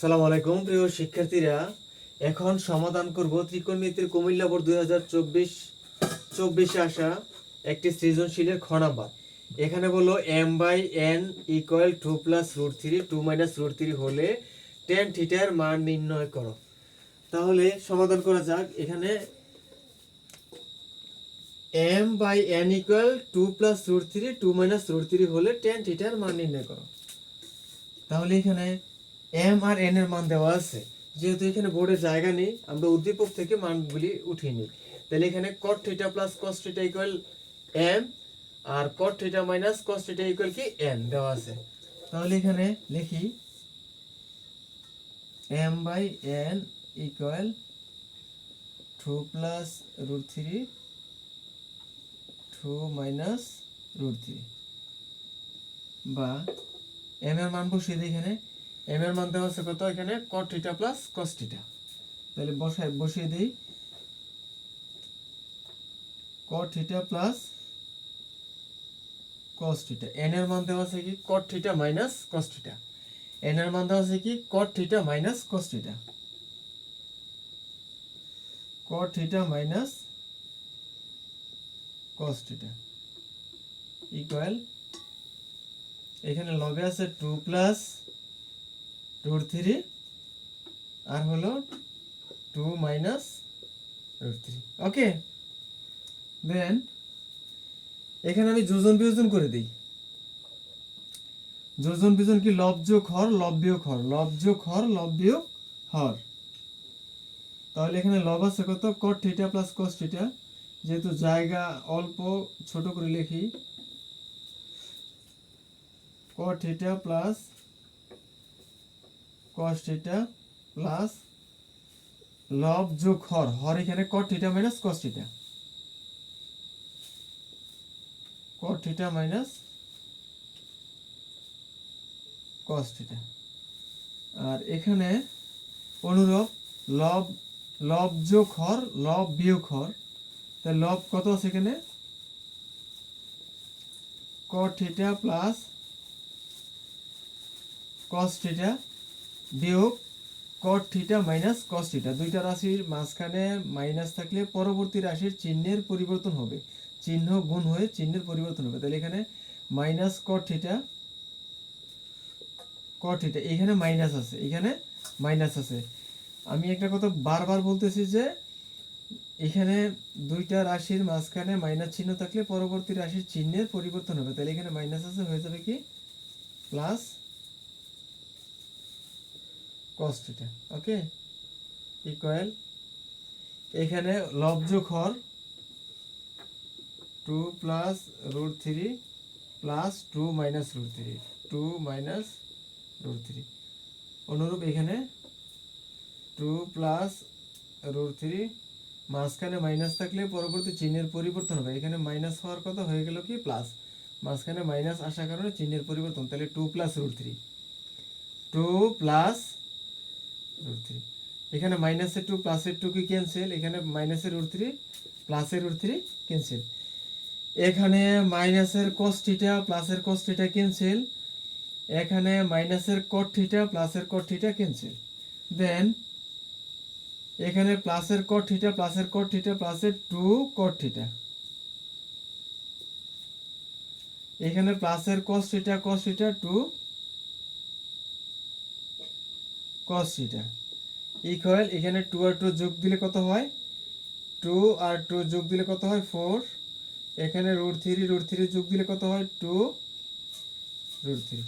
সালাম আলাইকুম, প্রিয় শিক্ষার্থীরা। এখন সমাধান করব ত্রিকোণমিতির কুমিল্লা বোর্ড দুই হাজার আসা একটি সৃজনশীলের খ এখানে বলল M by N equal two plus root three two minus root three হলে টেন থিটার মান নির্ণয় করো। তাহলে সমাধান করা যাক। এখানে M by N equal two plus root three two minus root three হলে টেন থিটার মান নির্ণয় করো। তাহলে এখানে এম আর এন এর মান দেওয়া আছে। যেহেতু এখানে বোর্ডে জায়গা নেই, আমরা উদ্দীপক থেকে মানগুলি উঠিয়ে নিই। তাহলে এখানে cot theta plus cos theta equal M আর cot theta minus cos theta equal কি? এন দেওয়া আছে। তাহলে এখানে লিখি M by N equal two plus root three two minus root three বা এম এর মান বসিয়ে দিই এখানে। এম এর মান দেওয়া আছে কত? এখানে কট থিটা প্লাস কস তাহলে বসাই বসিয়ে দিই। কট প্লাস কস এন এর মান দেওয়া আছে কি? কট মাইনাস কস এন এর মান দেওয়া আছে কি? Cot minus cos theta minus cos equal এখানে লবে আছে টু প্লাস রুট থ্রি আর হলো two minus root three okay then এখানে আমি যোজন বিয়োজন করে দিই। যোজন বিয়োজন কি? লব যোগ হর, লব বিয়োগ হর। লব যোগ হর, লব বিয়োগ হর। তাহলে এখানে লব আছে কত? Cot theta plus cos theta যেহেতু জায়গা অল্প, ছোট করে লিখি। cot theta plus cos theta plus লব যোগ হর হর এখানে cot theta minus cos theta cot theta minus cos theta আর এখানে অনুরূপ লব লব যোগ হর লব বিয়োগ হর। তাই লব কত আছে এখানে? cot theta plus cos theta বিয়োগ cot theta minus cos theta দুইটা রাশির মাঝখানে মাইনাস থাকলে পরবর্তী রাশির চিহ্নের পরিবর্তন হবে। চিহ্ন গুণ হয়ে চিহ্নের পরিবর্তন হবে। তাহলে এখানে minus cot theta cot theta এখানে মাইনাস আছে এখানে মাইনাস আছে। আমি একটা কথা বারবার বলতেছি যে এখানে দুইটা রাশির মাঝখানে মাইনাস চিহ্ন থাকলে পরবর্তী রাশির চিহ্নের পরিবর্তন হবে। তাহলে এখানে মাইনাস আছে, হয়ে যাবে কি? Plus cos theta okay equal এখানে লবযোগ হর two plus root three plus two minus root three two minus root three অনুরূপ এখানে টু প্লাস রুট থ্রি মাঝখানে মাইনাস থাকলে পরবর্তী চিহ্নের পরিবর্তন হবে। এখানে মাইনাস হওয়ার কথা হয়ে গেল কি? প্লাস মাঝখানে মাইনাস আসার কারণে চিহ্নের পরিবর্তন। তাহলে two plus root three two plus root three এখানে মাইনাসের টু প্লাসের টু কি ক্যান্সেল এখানে মাইনাসের রুট থ্রি প্লাসের রুট থ্রি ক্যান্সেল এখানে মাইনাসের কস থিটা প্লাসের কস থিটা ক্যান্সেল এখানে মাইনাসের কট থিটা প্লাসের কট থিটা ক্যান্সেল দেন এখানে প্লাসের কট থিটা প্লাসের কট থিটা প্লাসের টু কট থিটা এখানে প্লাসের cos theta cos theta two cos theta equal এখানে টু আর টু যোগ দিলে কত হয়? টু আর টু যোগ দিলে কত হয়? ফোর এখানে রুট থ্রি রুট থ্রি যোগ দিলে কত হয়? টু রুট থ্রি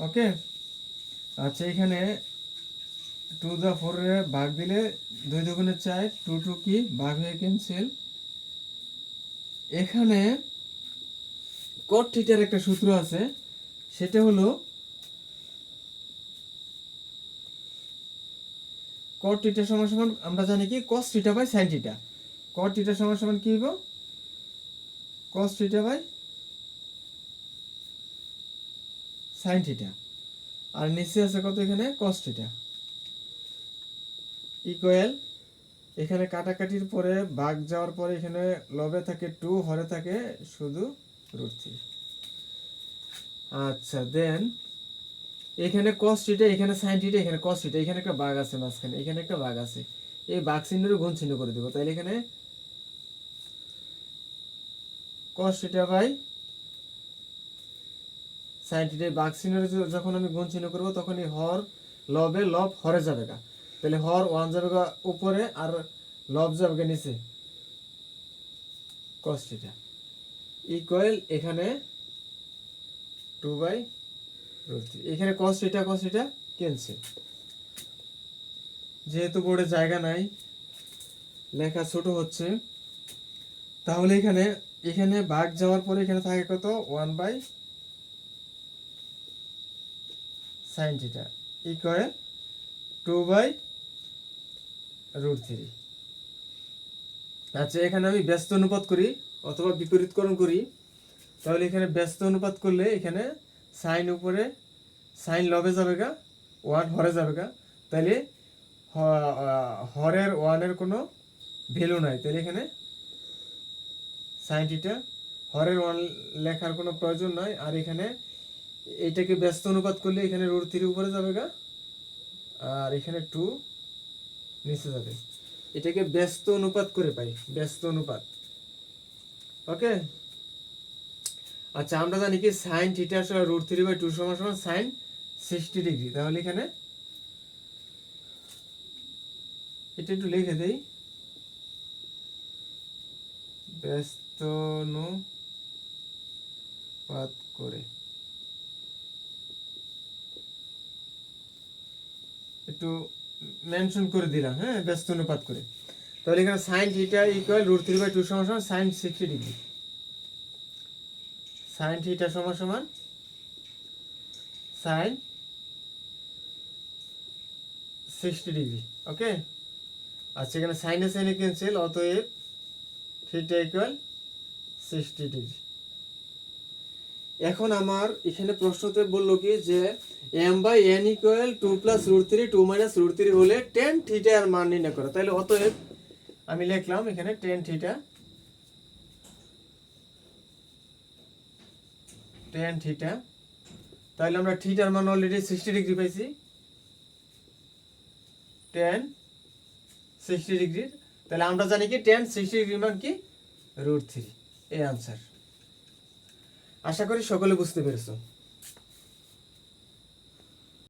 ওকে আচ্ছা এখানে টু দা ফোরে ভাগ দিলে দুই দুগুণে চার টু টু কি? ভাগ হয়ে ক্যান্সেল এখানে কট থিটার একটা সূত্র আছে, সেটা হলো cot থিটা সমান সমান, আমরা জানি কি? cos theta by sin theta cot theta সমান সমান কি হইব? cos theta by sin theta আর নিচে আছে কত এখানে? cos থিটা ইকুয়াল এখানে কাটাকাটির পরে ভাগ যাওয়ার পরে এখানে লবে থাকে টু হরে থাকে শুধু রুট থ্রি আচ্ছা দেন এখানে কস থিটা এখানে সাইন থিটা এখানে কস থিটা এখানে একটা বাঘ আছে মাঝখানে, এখানে একটা বাঘ আছে। এই বাঘ চিহ্নের গুণ চিহ্ন করে দেবো। তাহলে এখানে cos theta by sine theta বাঘ চিহ্নের যখন আমি গুণ চিহ্ন করব, তখন এই হর লবে লব হরে যাবে গা। তাহলে হর ওয়ান যাবে গা উপরে আর লব যাবে গা নিচে। কস থিটা ইকুয়াল এখানে টু বাই এখানে cos theta cos theta cancel যেহেতু বোর্ডে জায়গা নাই, লেখা ছোট হচ্ছে, তাহলে এখানে এখানে ভাগ যাওয়ার পরে এখানে থাকে কত? One by sine theta equal two by root three আচ্ছা এখানে আমি ব্যস্ত অনুপাত করি, অথবা বিপরীতকরণ করি। তাহলে এখানে ব্যস্ত অনুপাত করলে এখানে সাইন উপরে, সাইন লবে যাবে গা, ওয়ান হরে যাবে গা। তাহলে হরের ওয়ানের কোনো ভ্যালু নাই। তাহলে এখানে সাইন থিটা হরের ওয়ান লেখার কোনো প্রয়োজন নাই। আর এখানে এটাকে ব্যস্ত অনুপাত করলে এখানে রুট থ্রি উপরে যাবে গা, আর এখানে টু নিচে যাবে। এটাকে ব্যস্ত অনুপাত করে পাই, ব্যস্ত অনুপাত। ওকে? আচ্ছা আমরা জানি কি সাইন থিটা সমান রুট থ্রি বাই টু সমান সমান সাইন সিক্সটি ডিগ্রি তাহলে এখানে এটা একটু লিখে দেই। ব্যস্ত অনুপাত করে। একটু মেনশন করে দিলাম হ্যাঁ ব্যস্ত অনুপাত করে। তাহলে এখানে sine theta equal root three by two সমান সমান sine sixty degree sine theta সমান সমান সাইন সিক্সটি ডিগ্রি, ওকে? আচ্ছা এখানে সাইনে সাইনে ক্যান্সেল অতএব থিটা ইকুয়াল সিক্সটি ডিগ্রি। এখন আমার এখানে প্রশ্নতে বলল কি যে M by N equal two plus root three two minus root three হলে টেন থিটা এর মান নির্ণয় করো। তাহলে অতএব আমি লিখলাম এখানে টেন থিটা টেন থিটা তাহলে আমরা থিটার মান অলরেডি সিক্সটি ডিগ্রি পাইছি। টেন সিক্সটি ডিগ্রি তাহলে আমরা জানি কি টেন সিক্সটি ডিগ্রি মান কি? রুট থ্রি এই আনসার আশা করি সকলে বুঝতে পেরেছ।